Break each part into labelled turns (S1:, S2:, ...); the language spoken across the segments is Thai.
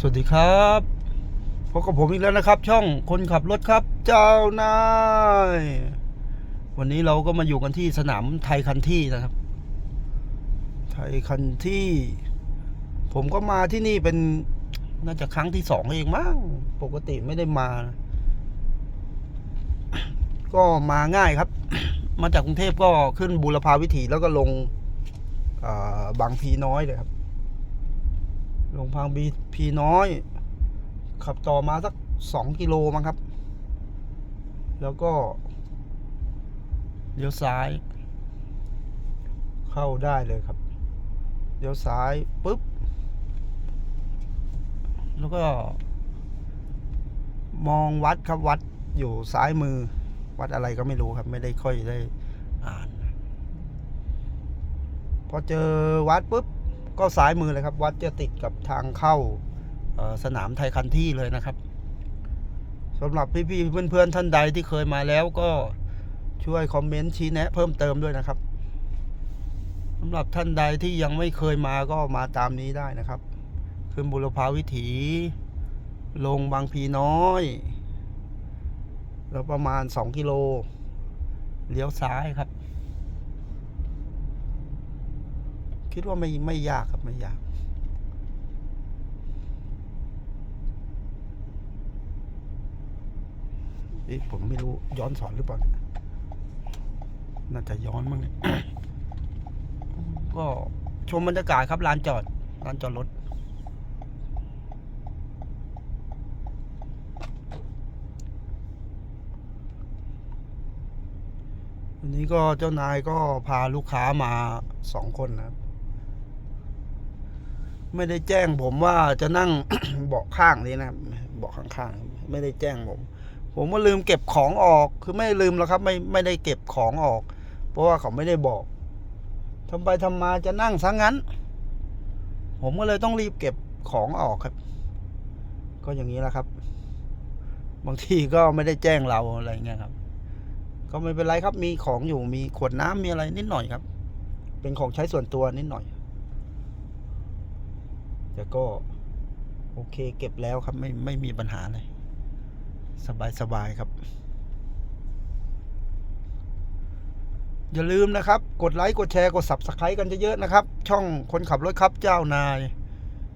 S1: สวัสดีครับพบกับผมอีกแล้วนะครับ ช่องคนขับรถครับ เจ้านายวันนี้เราก็มาอยู่กันที่สนามไทยคันที่นะครับ ไทยคันที่ ผมก็มาที่นี่เป็นน่าจะครั้งที่สองเองมั้งปกติไม่ได้มา ก็มาง่ายครับ มาจากกรุงเทพก็ขึ้นบุรพาวิถีแล้วก็ลงบางพีน้อยเลยครับ ลงพังบีพีน้อย ขับต่อมาสักสองกิโลมั้งครับ แล้วก็เลี้ยวซ้าย เข้าได้เลยครับเลี้ยวซ้ายปุ๊บ แล้วก็ มองวัดครับวัดอยู่ซ้ายมือ วัดอะไรก็ไม่รู้ครับ ไม่ได้ค่อยได้อ่าน พอเจอวัดปุ๊บ ก็ซ้ายมือเลยครับ วัดจะติดกับทางเข้าสนามไทยคันที่เลยนะครับสำหรับพี่ๆเพื่อนๆท่านใดที่เคยมาแล้วก็ช่วยคอมเมนต์ชี้แนะ เพิ่มเติมด้วยนะครับสำหรับท่านใดที่ยังไม่เคยมาก็มาตามนี้ได้นะครับขึ้นบุรพาวิถี ลงบางพีน้อยแล้วประมาณ 2 กิโล เลี้ยวซ้ายครับ คิดว่าไม่ไม่ยากครับไม่ยาก เอ๊ะผมไม่รู้ย้อนสอนหรือเปล่าเนี่ยน่าจะย้อนมั้งเนี่ยก็ชมบรรยากาศครับลานจอดลานจอดรถวันนี้ก็เจ้านายก็พาลูกค้ามาสองคนนะครับ ไม่ได้แจ้งผมว่าจะนั่ง เบาะข้างนี้นะครับเบาะข้างๆไม่ได้แจ้งผม ผมก็ลืมเก็บของออกคือไม่ลืมแล้วครับ ไม่ไม่ได้เก็บของออก เพราะว่าเขาไม่ได้บอกทำไปทำมาจะนั่งซะงั้น ผมก็เลยต้องรีบเก็บของออกครับ ก็อย่างนี้แหละครับ บางทีก็ไม่ได้แจ้งเราอะไรเงี้ยครับ ก็ไม่เป็นไรครับมีของอยู่มีขวดน้ำมีอะไรนิดหน่อยครับ เป็นของใช้ส่วนตัวนิดหน่อย แต่ก็โอเคเก็บแล้วครับไม่ไม่มีปัญหาเลย สบายสบายครับ อย่าลืมนะครับ กดไลค์กดแชร์กด subscribe กันเยอะๆนะครับ ช่องคนขับรถครับเจ้านาย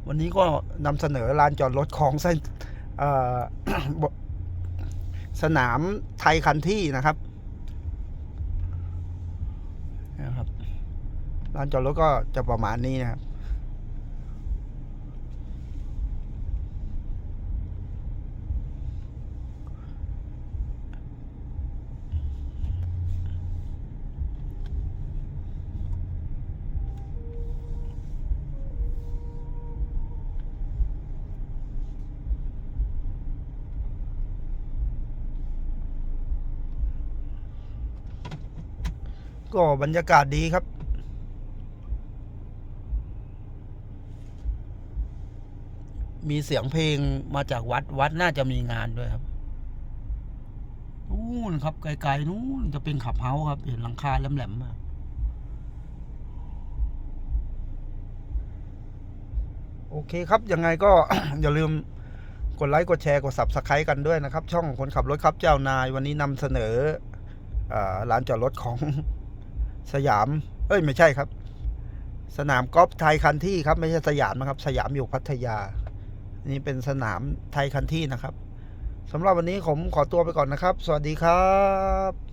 S1: วันนี้ก็นำเสนอลานจอดรถของเส้นสนามไทยคันที่นะครับนะครับลานจอดรถก็จะประมาณนี้นะครับ ก็บรรยากาศดีครับ มีเสียงเพลงมาจากวัดวัดน่าจะมีงานด้วยครับนู่นครับไกลๆนู่นจะเป็นขับเฮาครับ เห็นหลังคาแหลมๆโอเคครับ ยังไงก็อย่าลืมกดไลค์ กดแชร์ กด subscribe กันด้วยนะครับ ช่องคนขับรถครับเจ้านาย วันนี้นำเสนออาลานจอดรถของ สยาม เอ้ยไม่ใช่ครับ สนามกอล์ฟไทยคันที่ครับ ไม่ใช่สยามนะครับ สยามอยู่พัทยา นี่เป็นสนามไทยคันที่นะครับสำหรับวันนี้ผมขอตัวไปก่อนนะครับ สวัสดีครับ